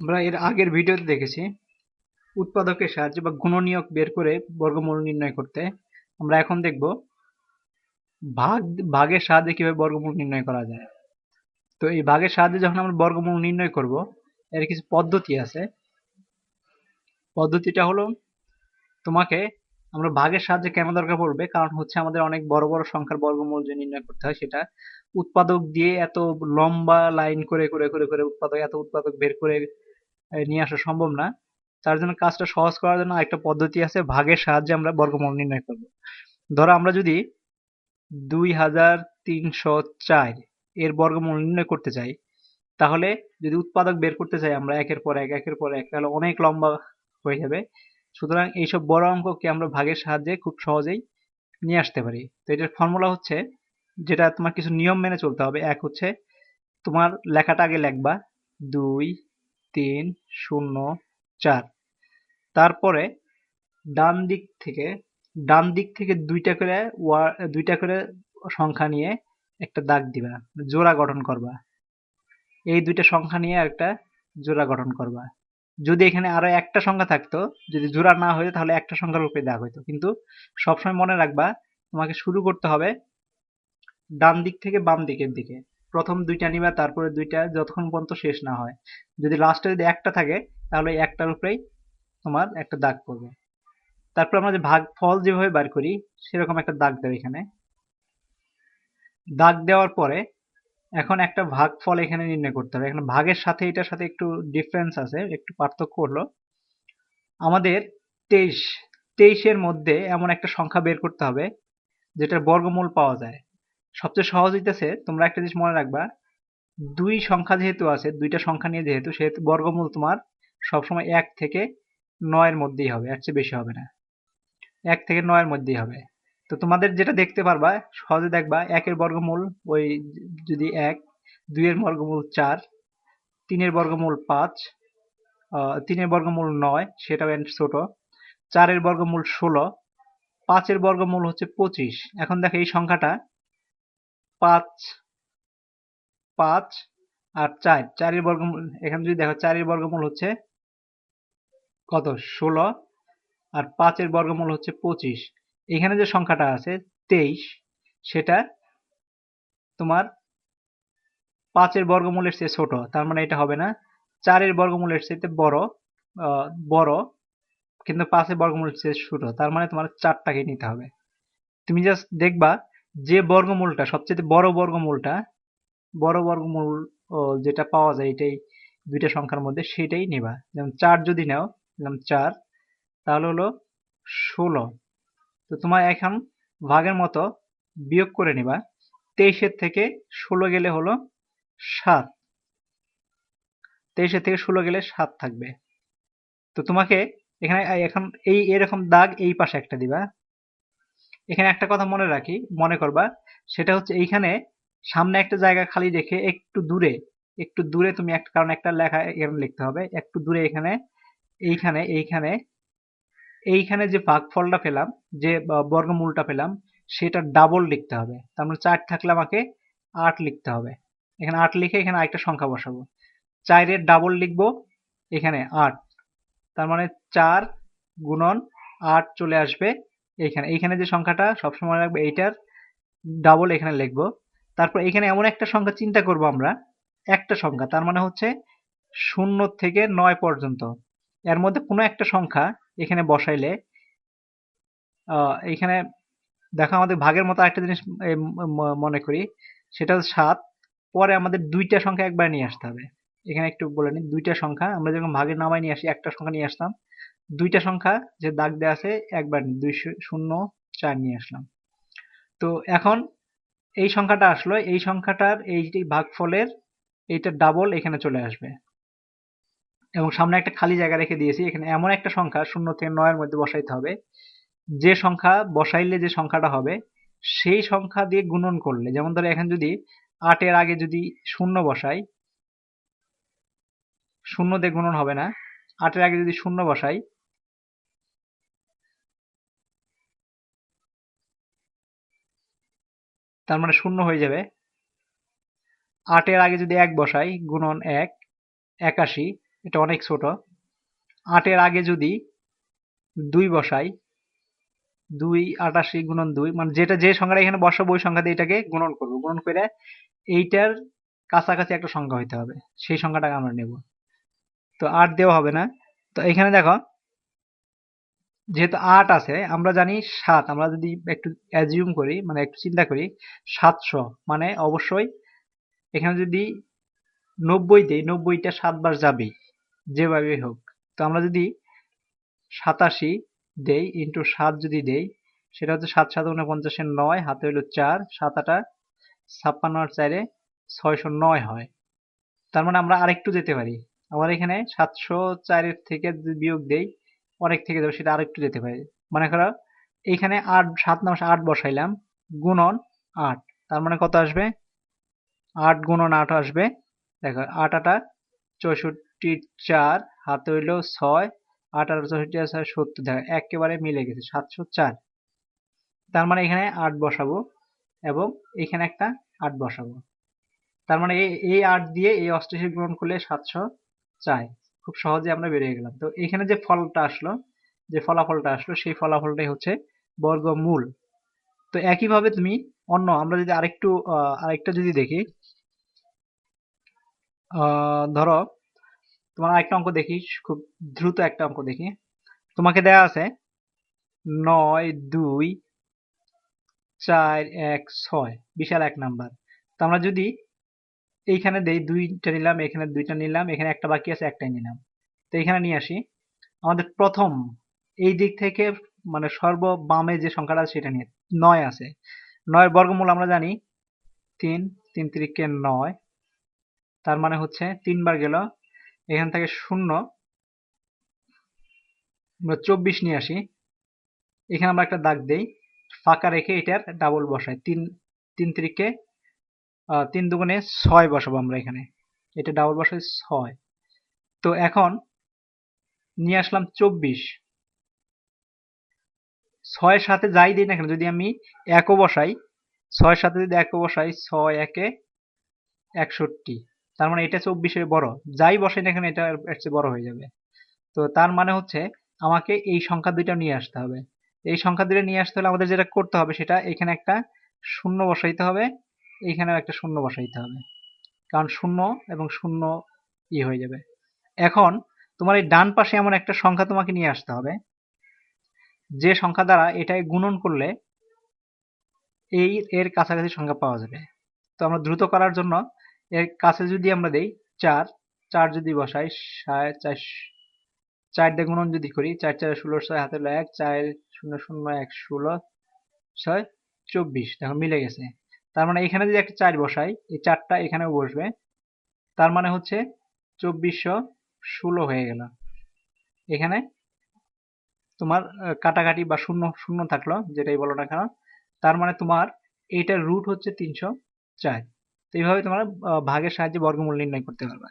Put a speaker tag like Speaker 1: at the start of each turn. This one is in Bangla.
Speaker 1: আমরা এর আগের ভিডিওতে দেখেছি, উৎপাদকের সাহায্যে বা গুণনীয়ক বের করে বর্গমূল নির্ণয় করতে। আমরা এখন দেখব ভাগ, ভাগের সাহায্যে কীভাবে বর্গমূল নির্ণয় করা যায়। তো এই ভাগের সাহায্যে যখন আমরা বর্গমূল নির্ণয় করব, এর কিছু পদ্ধতি আছে। পদ্ধতিটা হলো, তোমাকে আমরা ভাগের সাহায্যে কেন দরকার পড়বে? কারণ হচ্ছে আমাদের অনেক বড় বড় সংখ্যার বর্গমূল যে নির্ণয় করতে হয় সেটা উৎপাদক দিয়ে এত লম্বা লাইন করে করে করে করে উৎপাদক, এত উৎপাদক বের করে নিয়ে আসা সম্ভব না। তার জন্য কাজটা সহজ করার জন্য একটা পদ্ধতি আছে, ভাগের সাহায্যে আমরা বর্গমূল নির্ণয় করব। ধরো আমরা যদি দুই হাজার তিনশো চার এর বর্গমূল নির্ণয় করতে চাই, তাহলে যদি উৎপাদক বের করতে চাই আমরা একের পর এক, একের পর এক, তাহলে অনেক লম্বা হয়ে যাবে। সুতরাং এইসব বড় অঙ্ককে আমরা ভাগের সাহায্যে খুব সহজেই নিয়ে আসতে পারি। তো এটার ফর্মুলা হচ্ছে, যেটা তোমার কিছু নিয়ম মেনে চলতে হবে। এক হচ্ছে, তোমার লেখাটা আগে লেখবা। দুই তিন, শূন্য, চার। তারপরে ডান দিক থেকে, ডান দিক থেকে দুইটা করে দুইটা করে সংখ্যা নিয়ে একটা দাগ দিবা, জোড়া গঠন করবা। এই দুইটা সংখ্যা নিয়ে একটা জোড়া গঠন করবা। যদি এখানে আরও একটা সংখ্যা থাকতো, যদি জোড়া না হইতো, তাহলে একটা সংখ্যার উপরে দাগ হইতো। কিন্তু সবসময় মনে রাখবা, তোমাকে শুরু করতে হবে ডান দিক থেকে বাম দিকের দিকে। প্রথম দুইটা নিবা, তারপরে দুইটা যতক্ষণ পর্যন্ত শেষ না হয়। যদি লাস্টে যদি একটা থাকে, তাহলে একটার উপরেই তোমার একটা দাগ পড়বে। তারপর আমরা যে ভাগ ফল যেভাবে বার করি, সেরকম একটা দাগ দেবে এখানে। দাগ দেওয়ার পরে এখন একটা ভাগ ফল এখানে নির্ণয় করতে হবে। এখানে ভাগের সাথে এটার সাথে একটু ডিফারেন্স আছে, একটু পার্থক্য হলো। আমাদের তেইশ, তেইশের মধ্যে এমন একটা সংখ্যা বের করতে হবে, যেটার বর্গমূল পাওয়া যায়। সবচেয়ে সহজ হইতেছে, তোমরা একটা জিনিস মনে রাখবা, দুই সংখ্যা যেহেতু আছে, দুইটা সংখ্যা নিয়ে যেহেতু, সেহেতু বর্গমূল তোমার সবসময় এক থেকে নয়ের মধ্যেই হবে, এর চেয়ে বেশি হবে না। এক থেকে নয়ের মধ্যেই হবে। তো তোমাদের যেটা দেখতে পারবা, সহজে দেখবা, একের বর্গমূল ওই যদি এক, দুইয়ের বর্গমূল চার, তিনের বর্গমূল পাঁচ তিনের বর্গমূল নয়, সেটাও ছোট, চারের বর্গমূল ষোলো, পাঁচের বর্গমূল হচ্ছে পঁচিশ। এখন দেখো এই সংখ্যাটা পাঁচ পাঁচ আর চার। চারের বর্গমূল, এখানে যদি দেখো, চারের বর্গমূল হচ্ছে কত? ষোলো আর পাঁচের বর্গমূল হচ্ছে পঁচিশ। এখানে যে সংখ্যাটা আছে, তেইশ, সেটা তোমার পাঁচের বর্গমূলের চেয়ে ছোট। তার মানে এটা হবে না। চারের বর্গমূলের চেয়ে বড় বড়, কিন্তু পাঁচের বর্গমূলের চেয়ে ছোট। তার মানে তোমার চারটাকে নিতে হবে। তুমি জাস্ট দেখবা যে বর্গমূলটা, সবচেয়ে বড় বর্গমূলটা, বড় বর্গমূল যেটা পাওয়া যায় এটাই দুইটা সংখ্যার মধ্যে, সেটাই নেবা। যেমন চার যদি নাও দিলাম চার, তাহলে হলো ষোলো। তো তোমার এখন ভাগের মতো বিয়োগ করে নিবা। তেইশের থেকে ষোলো গেলে হলো সাত। তেইশের থেকে ষোলো গেলে সাত থাকবে। তো তোমাকে এখানে, এখন এই, এরকম দাগ এই পাশে একটা দিবা। এখানে একটা কথা মনে রাখি, মনে করবা। সেটা হচ্ছে এইখানে সামনে একটা জায়গা খালি রেখে একটু দূরে একটু দূরে তুমি একটা, কারণ একটা লেখা এখানে লিখতে হবে, একটু দূরে এখানে, এইখানে এইখানে এইখানে যে ভাগফলটা পেলাম, যে বর্গমূলটা পেলাম, সেটা ডাবল লিখতে হবে। তার মানে চার থাকলে আমাকে আট লিখতে হবে। এখানে আট লিখে এখানে আরেকটা সংখ্যা বসাবো। চারের ডাবল লিখব, এখানে আট। তার মানে চার গুণন আট চলে আসবে এইখানে এইখানে যে সংখ্যাটা সবসময় রাখব এইটার ডাবল এখানে লিখব। তারপর এখানে এমন একটা সংখ্যা চিন্তা করব আমরা, একটা সংখ্যা, তার মানে হচ্ছে শূন্য থেকে নয় পর্যন্ত। এর মধ্যে কোনো একটা সংখ্যা এখানে বসাইলে এখানে দেখো আমাদের ভাগের মতো একটা জিনিস মনে করি, সেটা হচ্ছে সাত, পরে আমাদের দুইটা সংখ্যা একবার নিয়ে আসতে হবে। এখানে একটু বলে নিই, দুইটা সংখ্যা, আমরা যখন ভাগের নামায় নিয়ে আসি, একটা সংখ্যা নিয়ে আসতাম দুইটা সংখ্যা যে দাগ দেওয়া আছে, একবার দুই শূন্য, চার নিয়ে আসলাম। তো এখন এই সংখ্যাটা আসলো, এই সংখ্যাটার এই ভাগফলের এইটা ডাবল এখানে চলে আসবে। এবং সামনে একটা খালি জায়গা রেখে দিয়েছি, এখানে এমন একটা সংখ্যা, শূন্য থেকে নয়ের মধ্যে বসাইতে হবে। যে সংখ্যা বসাইলে যে সংখ্যাটা হবে, সেই সংখ্যা দিয়ে গুণন করলে, যেমন ধরো এখানে যদি আটের আগে যদি শূন্য বসাই, শূন্য দিয়ে গুণন হবে না। আটের আগে যদি শূন্য বসাই তার মানে শূন্য হয়ে যাবে। আটের আগে যদি এক বসাই, গুণন এক, একাশি, এটা অনেক ছোট। আটের আগে যদি দুই বসাই, দুই, আটাশি গুণন দুই মানে যেটা যে সংখ্যাটা এখানে বসাবো, ওই সংখ্যা দিয়ে এটাকে গুণন করব। গুণন করে এইটার কাছাকাছি একটা সংখ্যা হইতে হবে। সেই সংখ্যাটাকে আমরা নেব। তো আট দেওয়া হবে না। তো এখানে দেখো যেহেতু আট আছে, আমরা জানি সাত। আমরা যদি একটু অ্যাজিউম করি মানে একটু চিন্তা করি, সাতশো। মানে অবশ্যই এখানে যদি নব্বই দিই, নব্বইটা সাতবার যাবেই, যেভাবেই হোক। তো আমরা যদি সাতাশি দেই ইন্টু সাত যদি দেই, সেটা হচ্ছে সাত সাত উনপঞ্চাশের নয়, হাতে হইল চার, সাত আটা ছাপ্পান্ন আর চারে ছয়শো নয় হয়। তার মানে আমরা আরেকটু যেতে পারি। আমার এখানে সাতশো চারের থেকে বিয়োগ দেই অনেক থেকে যাবে, সেটা আরেকটু যেতে পারে। মনে করো, এইখানে আট, সাত মাস আট বসাইলাম, গুণন আট। তার মানে কত আসবে? আট গুণন আট আসবে। দেখো, আট আটা চৌষট্টি চার, হাতে হইল ছয়, আট আর চৌষট্টি আর ছয় সত্তর। দেখো, একেবারে মিলে গেছে, সাতশো চার। তার মানে এখানে আট বসাবো এবং এখানে একটা আট বসাবো। তার মানে এই আট দিয়ে এই অষ্টাশি গ্রহণ করলে সাতশো চাই খুব সহজে আমরা বেরিয়ে গেলাম। তো এখানে যে ফলটা আসলো, যে ফলাফলটা আসলো, সেই ফলাফলটাই হচ্ছে বর্গমূল। তো একইভাবে তুমি অন্য আমরা যদি আরেকটু আরেকটা যদি দেখি ধরো তোমার আরেকটা অঙ্ক দেখি, খুব দ্রুত একটা অঙ্ক দেখি। তোমাকে দেয়া আছে নয়, দুই, চার, এক, ছয়, বিশাল এক নাম্বার। তো আমরা যদি এইখানে দেই দুইটা নিলাম, এখানে দুইটা নিলাম, এখানে একটা বাকি আছে, একটাই নিলাম। তো এখানে নিয়ে আসি। আমাদের প্রথম এই দিক থেকে মানে সর্ব বামে যে সংখ্যাটা আছে সেটা নিয়ে নয় আছে। নয়ের বর্গমূল আমরা জানি তিন তিন তিরিকে নয়। তার মানে হচ্ছে তিনবার গেল। এখান থেকে শূন্য। আমরা চব্বিশ নিয়ে আসি। এখানে আমরা একটা দাগ দেই। ফাঁকা রেখে এটার ডাবল বসাই। তিন তিন তিরিকে তিন দুগুণে ছয় বসাবো আমরা এখানে। এটা ডাবল বসাই ছয়। তো এখন নিয়ে আসলাম চব্বিশ। ছয়ের সাথে যাই দিই না কেন, যদি আমি একও বসাই, ছয়ের সাথে যদি একও বসাই, ছয় একে একষট্টি। তার মানে এটা চব্বিশের বড়। যাই বসাই না কেন, এটা এর চেয়ে বড় হয়ে যাবে। তো তার মানে হচ্ছে আমাকে এই সংখ্যা দুইটা নিয়ে আসতে হবে। এই সংখ্যা দুইটা নিয়ে আসতে হলে আমাদের যেটা করতে হবে, সেটা এখানে একটা শূন্য বসাইতে হবে। এইখানেও একটা শূন্য বসাইতে হবে। কারণ শূন্য এবং শূন্য ই হয়ে যাবে। এখন তোমার এই ডান পাশে এমন একটা সংখ্যা তোমাকে নিয়ে আসতে হবে। যে সংখ্যা দ্বারা এটাই গুণন করলে এই এর কাছাকাছি সংখ্যা পাওয়া যাবে। তো আমরা দ্রুত করার জন্য এর কাছে যদি আমরা দেই চার চার যদি বসাই সাড়ে চার চার দিয়ে গুণন যদি করি, চার চার ষোলো, ছয়, হাতে এক, চার শূন্য শূন্য, এক, ষোলো, ছয়, চব্বিশ। দেখো মিলে গেছে। তার মানে এখানে যদি একটা চার বসাই, এই চারটা এখানেও বসবে। তার মানে হচ্ছে চব্বিশশো ষোলো হয়ে গেল। এখানে তোমার কাটাকাটি বা শূন্য শূন্য থাকল, যেটাই বলো না কেন। তার মানে তোমার এইটার রুট হচ্ছে তিনশো চার। তো এইভাবে তোমার ভাগের সাহায্যে বর্গমূল নির্ণয় করতে পারবে।